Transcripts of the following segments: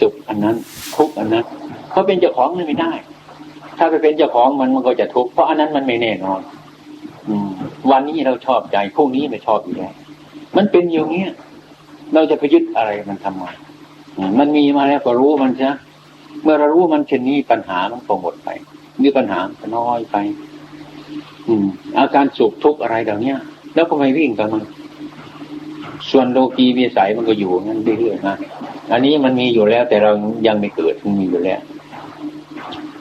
สุขอันนั้น ทุกอันนั้นเขาเป็นเจ้าของมันไม่ได้ ถ้าไปเป็นเจ้าของมันมันก็จะทุกข์เพราะอันนั้นมันไม่แน่นอน อืม วันนี้เราชอบใจพรุ่งนี้ไม่ชอบอีกแล้วมันเป็นอย่างเงี้ยเราจะไปยึดอะไรมันทำไมมันมีมาแล้วก็รู้มันใช่เมื่อเรารู้มันเช่นนี้ปัญหามันก็หมดไปนี่ปัญหาก็น้อยไป อืม อาการสุขทุกข์อะไรเหล่านี้แล้วก็ไม่วิ่งกับมัน ส่วนโลกีวิสัยมันก็อยู่งั้นเรื่อยๆนะ อันนี้มันมีอยู่แล้ว แต่เรายังไม่เกิดมันมีอยู่แล้ว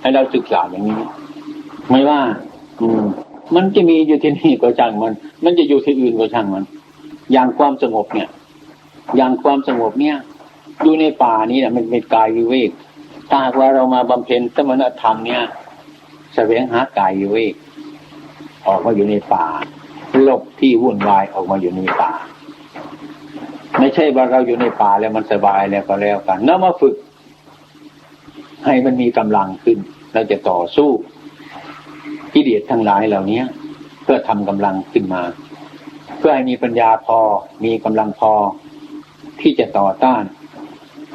ให้เราศึกษาอย่างนี้ ไม่ว่า อืม มันจะมีอยู่ที่นี่ก็ช่างมัน มันจะอยู่ที่อื่นก็ช่างมัน อย่างความสงบเนี่ย อย่างความสงบเนี่ยอยู่ในป่านี้เนี่ยมันเป็นกายวิเวกถ้าหากว่าเรามาบำเพ็ญสมณธรรมเนี่ยแสวงหากายวิเวกออกมาอยู่ในป่าหลบที่วุ่นวายออกมาอยู่ในป่า ไม่ใช่ว่าเราอยู่ในป่าแล้วมันสบายแล้วก็แล้วกันนำมาฝึก ให้มันมีกำลังขึ้น เราจะต่อสู้กิเลสทั้งหลายเหล่านี้เพื่อทำกำลังขึ้นมา เพื่อให้มีปัญญาพอ มีกำลังพอ ที่จะต่อต้าน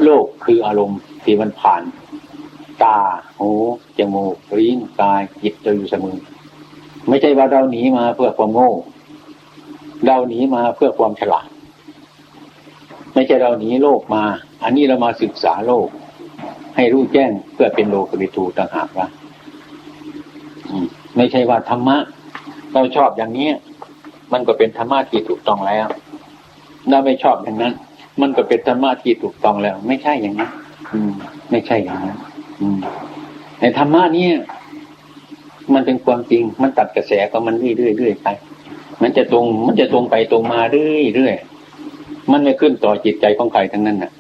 โลกคืออารมณ์ที่มันผ่าน ตาหูจมูกลิ้นกายจิตเราอยู่เสมอไม่ใช่ว่าเราหนีมาเพื่อความโง่ เราหนีมาเพื่อความฉลาด ไม่ใช่เราหนีโลกมา อันนี้เรามาศึกษาโลก ให้รู้แจ้งเพื่อเป็นโลกวิทูต่างหากว่าไม่ใช่ว่าธรรมะ เราชอบอย่างนี้มันก็เป็นธรรมะที่ถูกต้องแล้วเราไม่ชอบอย่างนั้น มันก็เป็นธรรมะที่ถูกต้องแล้ว ไม่ใช่อย่างนั้นอืม ไม่ใช่อย่างนั้นอืมในธรรมะนี้มันเป็นความจริง มันตัดกระแสก็มันเรื่อยๆเรื่อยๆไป มันจะตรง มันจะตรงไปตรงมาเรื่อยๆ มันไม่ขึ้นต่อจิตใจของใครทั้งนั้นน่ะ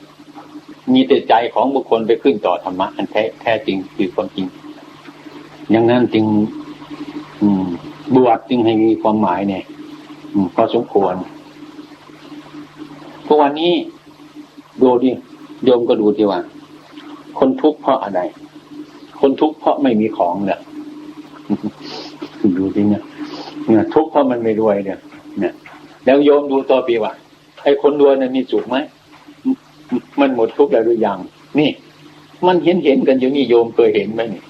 มีแต่ใจของบุคคลไปขึ้นต่อธรรมะอันแท้แท้จริงคือความจริงอย่างนั้นจึง อืม บวชจึงให้มีความหมายเนี่ยอืมพอสมควรทุกวันนี้ดูดิโยมก็ดูที่ว่า คนทุกข์เพราะอะไร คนทุกข์เพราะไม่มีของเนี่ยดูดิเนี่ยเนี่ยทุกข์เพราะมันไม่รวยเนี่ยเนี่ยแล้วโยมดูต่อปีว่า ไอ้คนรวยนั้นมีสุขไหมมันหมดทุกข์แล้วหรือยังนี่ มันเห็นเห็นกันอยู่นี่โยมเคยเห็นไหมนี่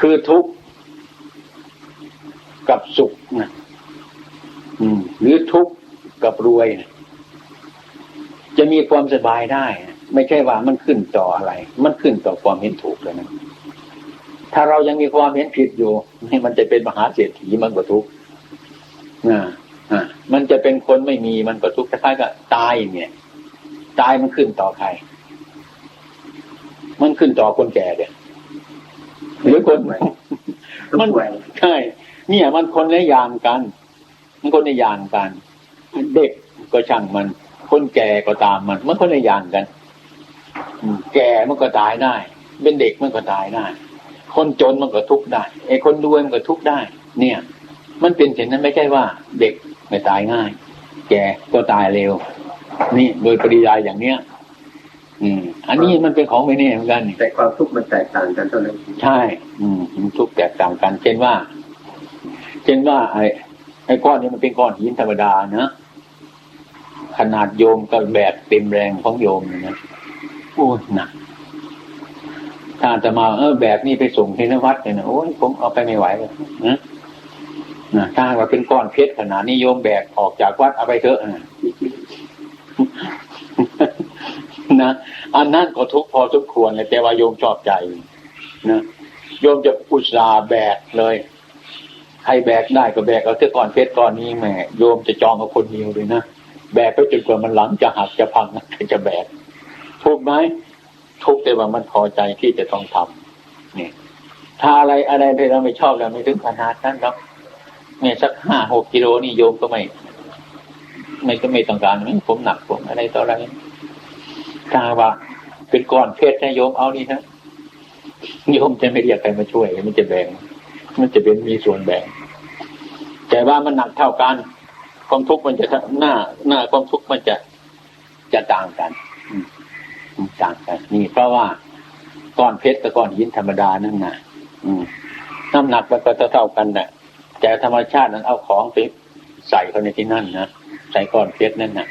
คือทุกข์กับสุขนะอืมหรือทุกข์กับรวยนะจะมีความสบายได้ ไม่ใช่ว่ามันขึ้นต่ออะไร มันขึ้นต่อความเห็นถูกเลยนะถ้าเรายังมีความเห็นผิดอยู่มันจะเป็นมหาเศรษฐีมันก็ทุกข์นะอ่า มันจะเป็นคนไม่มีมันก็ทุกข์คล้ายๆกับตายเนี่ยตายมันขึ้นต่อใคร มันขึ้นต่อคนแก่เนี่ยหรือคนมันใช่เนี่ยมันคนละอย่างกัน มันคนละอย่างกัน เด็กก็ช่างมัน คนแก่ก็ตามมัน มันคนละอย่างกันแก่มันก็ตายได้ เป็นเด็กมันก็ตายได้ คนจนมันก็ทุกข์ได้ไอ้คนรวยมันก็ทุกข์ได้ เนี่ย มันเป็นเช่นนั้นไม่ใช่ว่า เด็ก ไม่ตายง่าย แก่ก็ตายเร็ว นี่โดยปริยายอย่างเนี้ย อืม อันนี้มันเป็นของไม่แน่เหมือนกันแต่ความทุกข์มันแตกต่างกันเท่านั้นใช่ อืมมันทุกข์แตกต่างกัน เช่นว่า เช่นว่า ไอ้ไอ้ก้อนนี้มันเป็นก้อนหินธรรมดานะขนาดโยมก็แบกเต็มแรงของโยมนะโอ้ยหนักถ้าจะมาเออแบกนี่ไปส่งที่นวัดเลยนะโอ้ยผมเอาไปไม่ไหวเลยนะนะ ถ้าว่าเป็นก้อนเพชรขนาดนี้โยมแบกออกจากวัดเอาไปเถอะนะอันนั้นก็ทุกพอสมควรเลยแต่ว่าโยมชอบใจนะโยมจะอุตส่าห์แบกเลยใครแบกได้ก็แบกเอาเท่าก้อนเพชรก้อนนี้แม่โยมจะจองกับคนเดียวเลยนะแบกไปจนกว่ามันหลังจะหักจะพังใครจะแบกทุกไหมทุกแต่ว่ามันพอใจที่จะต้องทำเนี่ยถ้าอะไรอะไรที่เราไม่ชอบเราไม่ถึงขนาดนั้นครับ นี่สักห้าหกกิโลนี่โยมก็ไม่ไม่ก็ไม่ต้องการผมหนักผมอะไรต่ออะไรถ้าว่าเป็นก้อนเพชรนะโยมเอานี่ฮะโยมจะไม่เรียกใครมาช่วย มันจะแบ่ง มันจะเป็นมีส่วนแบ่ง แต่ว่ามันหนักเท่ากัน ความทุกข์มันจะหน้า หน้าความทุกข์มันจะจะต่างกันต่างกัน นี่เพราะว่าก้อนเพชรกับก้อนหินธรรมดานั่นนะน้ำหนักมันก็เท่ากันแหละ แต่ธรรมชาตินั้นเอาของไปใส่เข้าในที่นั่นนะใส่ก้อนเพชรนั่นนะ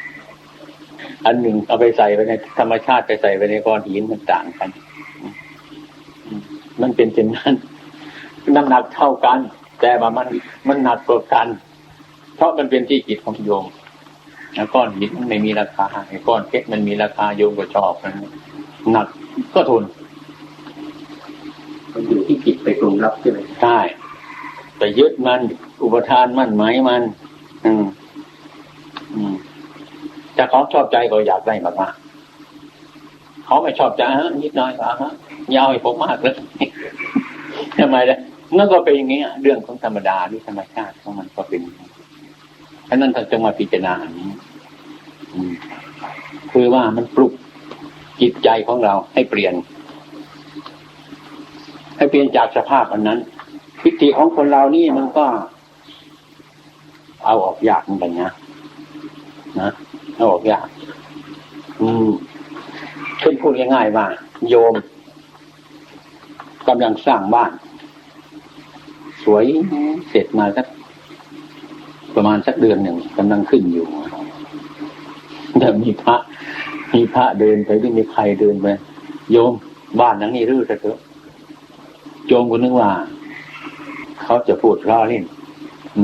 อันหนึ่งเอาไปใส่ไปในธรรมชาติไปใส่ไปในก้อนหินมันต่างกันอืมมันเป็นเช่นนั้นน้ำหนักเท่ากัน แต่ว่ามันมันหนักกว่ากัน เพราะมันเป็นที่จิตของโยมแล้วก้อนหินมันไม่มีราคาไอ้ก้อนเพชรมันมีราคาโยมก็ชอบมันหนักก็ทนมันอยู่ที่จิตไปกลุ่มรับใช่ไหมใช่ ไปยึดมัน อุปทานมันหมายมัน อืม อืมแต่เขาชอบใจก็อยากได้มากๆเขาไม่ชอบใจฮะนิดน่อยอะฮะยาวให้ผมมากเลยทำไมล่ะนั่นก็เป็นอย่างนี้อะเรื่องของธรรมดาที่ธรรมชาติของมันก็เป็นอย่างนี้ฉะนั้นเราจะมาพิจารณาอันนี้คือว่ามันปลุกจิตใจของเราให้เปลี่ยน ให้เปลี่ยนจากสภาพอันนั้น ทิฏฐิของคนเรานี่มันก็ เอาออกยากเหมือนกันนะนะเอาออกยาก อืมเช่นพูดง่ายๆว่าโยมกำลังสร้างบ้าน สวยเสร็จมาสักประมาณสักเดือนหนึ่งกำลังขึ้นอยู่แต่มีพระ มีพระเดินไปหรือมีใครเดินไปโยมบ้านหลังนี้รื้อซะเถอะโยมก็นึกว่า เขาจะพูดล้อเล่น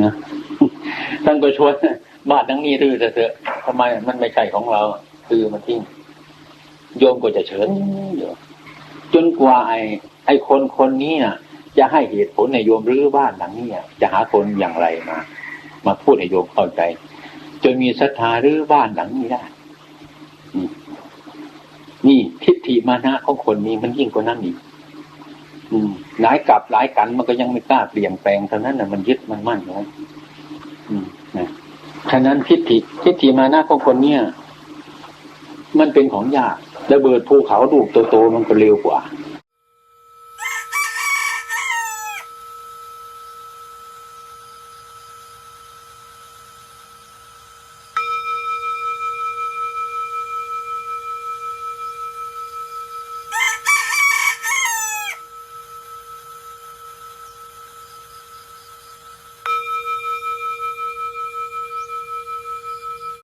นะท่านก็ชวนบ้านทั้งนี้รื้อเถอะทำไมมันไม่ใช่ของเราคือมันทิ้งโยมก็จะเฉินอยู่จนกว่าไอ้ไอ้คนคนนี้น่ะ จะให้เหตุผลในโยมรื้อบ้านหลังนี้จะหาคนอย่างไรมา มาพูดให้โยมเข้าใจ จนมีศรัทธารื้อบ้านหลังนี้ได้นี่ทิฏฐิมานะของคนนี้มันยิ่งกว่านั้นอีกอืม หลายกลับหลายกันมันก็ยังไม่กล้าเปลี่ยนแปลงเท่านั้นนะมันยึดมันมั่นไว้อืมนะฉะนั้นทิฏฐิทิฏฐิมานะของคนเนี่ย มันเป็นของยากระเบิดภูเขาลูกโตๆมันก็เร็วกว่า